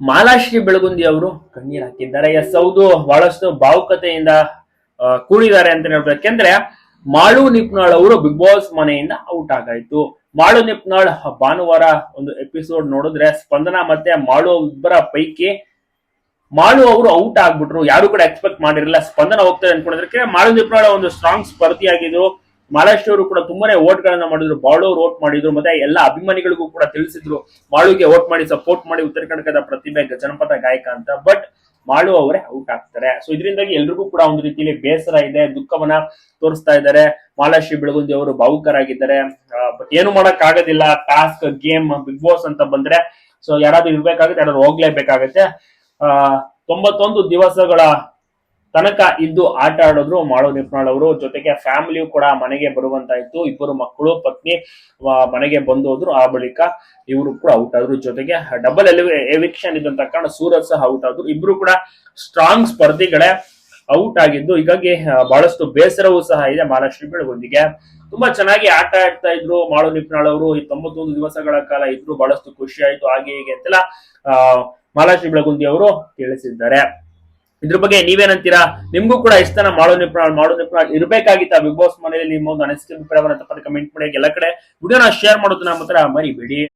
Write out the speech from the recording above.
ಮಾಲಾಶ್ರೀ ಬೆಳಗುಂದಿ ಅವರು ಕಣ್ಣೀರ್ ಹಾಕಿದ್ದಾರೆ. ಎಸ್, ಹೌದು, ಬಹಳಷ್ಟು ಭಾವುಕತೆಯಿಂದ ಕೂಡಿದ್ದಾರೆ ಅಂತ ಹೇಳ್ಬೋದು. ಮಾಳು ನಿಪ್ನಾಳ್ ಅವರು ಬಿಗ್ ಬಾಸ್ ಮನೆಯಿಂದ ಔಟ್ ಆಗಾಯ್ತು. ಮಾಳು ನಿಪ್ನಾಳ್ ಭಾನುವಾರ ಒಂದು ಎಪಿಸೋಡ್ ನೋಡಿದ್ರೆ ಸ್ಪಂದನ ಮತ್ತೆ ಮಾಳು ಇಬ್ಬರ ಪೈಕಿ ಮಾಳು ಅವರು ಔಟ್ ಆಗ್ಬಿಟ್ರು. ಯಾರು ಕೂಡ ಎಕ್ಸ್ಪೆಕ್ಟ್ ಮಾಡಿರಲಿಲ್ಲ. ಸ್ಪಂದನ ಹೋಗ್ತಾರೆ ಅನ್ಕೊಂಡಿದ್ರೆ ಮಾಳು ನಿಪ್ನಾಳ್ ಒಂದು ಸ್ಟ್ರಾಂಗ್ ಮಾಲಾಶ್ರೀ ಅವರು ಕೂಡ ತುಂಬಾನೇ ಓಟ್ಗಳನ್ನ ಮಾಡಿದ್ರು ಬಾಳು ವೋಟ್ ಮಾಡಿದ್ರು, ಮತ್ತೆ ಎಲ್ಲ ಅಭಿಮಾನಿಗಳಿಗೂ ಕೂಡ ತಿಳಿಸಿದ್ರು, ಮಾಳುಗೆ ಓಟ್ ಮಾಡಿ ಸಪೋರ್ಟ್ ಮಾಡಿ ಉತ್ತರ ಕನ್ನಡದ ಪ್ರತಿಭೆ ಜನಪದ ಗಾಯಕ ಅಂತ. ಬಟ್ ಮಾಳು ಅವರೇ ಔಟ್ ಆಗ್ತಾರೆ. ಸೊ ಇದರಿಂದಾಗಿ ಎಲ್ರಿಗೂ ಕೂಡ ಒಂದು ರೀತಿಯಲ್ಲಿ ಬೇಸರ ಇದೆ, ದುಃಖವನ್ನ ತೋರಿಸ್ತಾ ಇದ್ದಾರೆ. ಮಾಲಾಶ್ರೀ ಬೆಳಗುಂದಿ ಅವರು ಭಾವುಕರಾಗಿದ್ದಾರೆ. ಬಟ್ ಏನು ಮಾಡಕ್ ಆಗೋದಿಲ್ಲ ಟಾಸ್ಕ್ ಗೇಮ್ ಬಿಗ್ ಬಾಸ್ ಅಂತ ಬಂದ್ರೆ ಸೊ ಯಾರಾದ್ರೂ ಇರ್ಬೇಕಾಗುತ್ತೆ, ಯಾರಾದ್ರೂ ಹೋಗ್ಲೇಬೇಕಾಗತ್ತೆ. ಆ, ತೊಂಬತ್ತೊಂದು ದಿವಸಗಳ ತನಕ ಇದ್ದು ಆಟ ಆಡಿದ್ರು ಮಾಡೋ ನಿಪ್ನಾಳ್ ಅವರು. ಜೊತೆಗೆ ಫ್ಯಾಮಿಲಿಯು ಕೂಡ ಮನೆಗೆ ಬರುವಂತಾಯ್ತು. ಇಬ್ಬರು ಮಕ್ಕಳು, ಪತ್ನಿ ಮನೆಗೆ ಬಂದು ಹೋದ್ರು ಆ ಬಳಿಕ ಇವರು ಕೂಡ ಔಟ್ ಆದ್ರು. ಜೊತೆಗೆ ಡಬಲ್ ಎವಿಕ್ಷನ್ ಇದ್ದಂತ ಕಾರಣ ಸೂರಜ್ ಸಹ ಔಟ್ ಆದ್ರು. ಇಬ್ರು ಕೂಡ ಸ್ಟ್ರಾಂಗ್ ಸ್ಪರ್ಧಿಗಳೇ ಔಟ್ ಆಗಿದ್ದು, ಹೀಗಾಗಿ ಬಹಳಷ್ಟು ಬೇಸರವೂ ಸಹ ಇದೆ ಮಹಾಲಕ್ಷ್ಮಿ ಬೆಳಗೊಂದಿಗೆ. ತುಂಬಾ ಚೆನ್ನಾಗಿ ಆಟ ಆಡ್ತಾ ಇದ್ರು ಮಾಳು ನಿಪ್ನಾಳ್ ಅವರು. ಈ ತೊಂಬತ್ತೊಂದು ದಿವಸಗಳ ಕಾಲ ಇದ್ರು ಬಹಳಷ್ಟು ಖುಷಿ ಆಯ್ತು. ಹಾಗೆ ಹೀಗೆ ಅಂತೆಲ್ಲ ಮಹಾಲಕ್ಷ್ಮಿ ಬೆಳಗುಂದಿ ಅವರು ತಿಳಿಸಿದ್ದಾರೆ. ಇದ್ರ ಬಗ್ಗೆ ನೀವೇನಂತೀರಾ? ನಿಮ್ಗೂ ಕೂಡ ಇಷ್ಟನ ಮಾಡೋ ನಿಪ್ರ ಮಾಡೋ ನಿಪ್ರ ಇರಬೇಕಾಗಿತ್ತ ಬಿಗ್ ಬಾಸ್ ಮನೆಯಲ್ಲಿ ನಿಮ್ಮ ಒಂದು ಅನಿಸಿಕೆ ಅಭಿಪ್ರಾಯವನ್ನು ತಪ್ಪದೆ ಕಮೆಂಟ್ ಮಾಡಿ. ಎಲ್ಲ ಕಡೆ ವಿಡಿಯೋನ ಶೇರ್ ಮಾಡೋದನ್ನ ಮಾತ್ರ ಮರಿಬೇಡಿ.